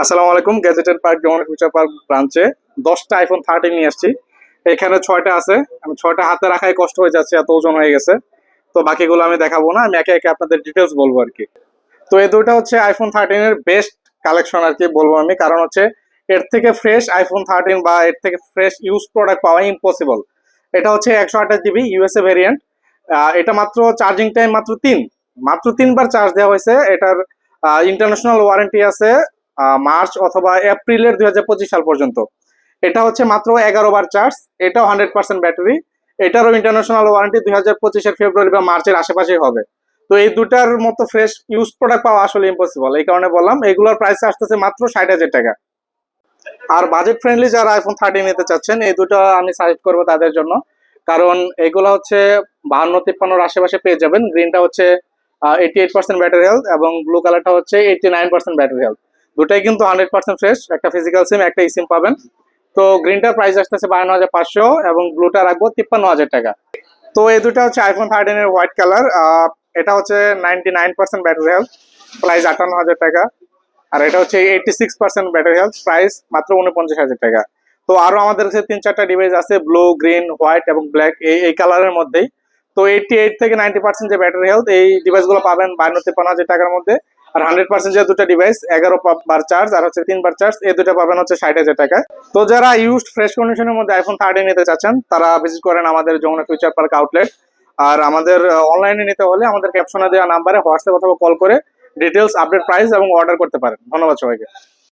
আসসালামু আলাইকুম গ্যাজেটেড পার্ক যেমন ফিউচার পার্ক ব্রাঞ্চে দশটা আইফোন থার্টিন নিয়ে আসছি। এখানে ছয়টা আছে, আমি ছয়টা হাতে রাখাই কষ্ট হয়ে যাচ্ছে, এত ওজন হয়ে গেছে। তো বাকিগুলো আমি দেখাবো না, আমি একে একে আপনাদের ডিটেলস বলব আর কি। তো এই দুইটা হচ্ছে আইফোন থার্টিনের বেস্ট কালেকশন আর কি বলব আমি, কারণ হচ্ছে এর থেকে ফ্রেশ আইফোন থার্টিন বা এর থেকে ফ্রেশ ইউজ প্রোডাক্ট পাওয়া ইম্পসিবল এটা হচ্ছে একশো আঠাশ জিবি ইউএসএ ভেরিয়েন্ট এটা মাত্র চার্জিং টাইম মাত্র তিন, মাত্র তিনবার চার্জ দেওয়া হয়েছে, এটার ইন্টারন্যাশনাল ওয়ারেন্টি আছে মার্চ অথবা এপ্রিলের দুই হাজার পঁচিশ সাল পর্যন্ত। এটা হচ্ছে মাত্র এগারো বার চার্জ, এটাও হান্ড্রেড পার্সেন্ট ব্যাটারি। এটারও ইন্টারন্যাশনাল ওয়ারেন্টি দুই হাজার পঁচিশের ফেব্রুয়ারি বা মার্চের আশেপাশেই হবে। তো এই দুটার মতো ফ্রেশ ইউজ প্রোডাক্ট পাওয়া আসলে ইম্পসিবল এই কারণে বললাম, এগুলোর প্রাইস আসতেছে মাত্র ষাট হাজার টাকা। আর বাজেট ফ্রেন্ডলি যারা আইফোন থার্টি নিতে চাচ্ছেন, এই দুটো আমি সাজেস্ট করব তাদের জন্য। কারণ এগুলো হচ্ছে বাহান্ন তিপ্পান্নর আশেপাশে পেয়ে যাবেন। গ্রিনটা হচ্ছে eighty eight percent battery health এবং ব্লু কালারটা হচ্ছে eighty nine percent battery health দুটাই কিন্তু হান্ড্রেড পার্সেন্ট ফ্রেশ, একটা ফিজিক্যাল সিম একটা সিম পাবেন। তো গ্রিনটার প্রাইস আসতেছে বায়ান্ন হাজার পাঁচশো এবং ব্লুটা রাখব তিপ্পান্ন হাজার টাকা। তো এই দুটো হচ্ছে আইফোন থার্টিনের হোয়াইট কালার এটা হচ্ছে ninety nine percent battery health price আটান্ন হাজার টাকা। আর এটা হচ্ছে eighty six percent battery health price মাত্র উনপঞ্চাশ হাজার টাকা। তো আরও আমাদের কাছে তিন চারটা ডিভাইস আছে ব্লু গ্রিন হোয়াইট এবং ব্ল্যাক এই এই কালারের মধ্যেই। তো এইটি এইট থেকে নাইনটি পার্সেন্ট যে ব্যাটারি হেলথ এই ডিভাইসগুলো পাবেন বান্ন তিপ্পান্ন হাজার টাকার মধ্যে। আর হান্ড্রেড পার্সেন্ট যে দুটো ডিভাইস এগারো বার চার্জ আর হচ্ছে তিন বার চার্জ এই দুটো পাবেন হচ্ছে ষাট হাজার টাকা। তো যারা ইউজড ফ্রেশ কন্ডিশনের মধ্যে আইফোন থার্টি নিতে চাচ্ছেন, তারা ভিজিট করেন আমাদের যমুনা ফিউচার পার্ক আউটলেট আর আমাদের অনলাইনে নিতে হলে আমাদের ক্যাপশনে দেওয়া নাম্বারে হোয়াটসঅ্যাপ অথবা কল করে ডিটেলস আপডেট প্রাইস এবং অর্ডার করতে পারেন। ধন্যবাদ সবাইকে।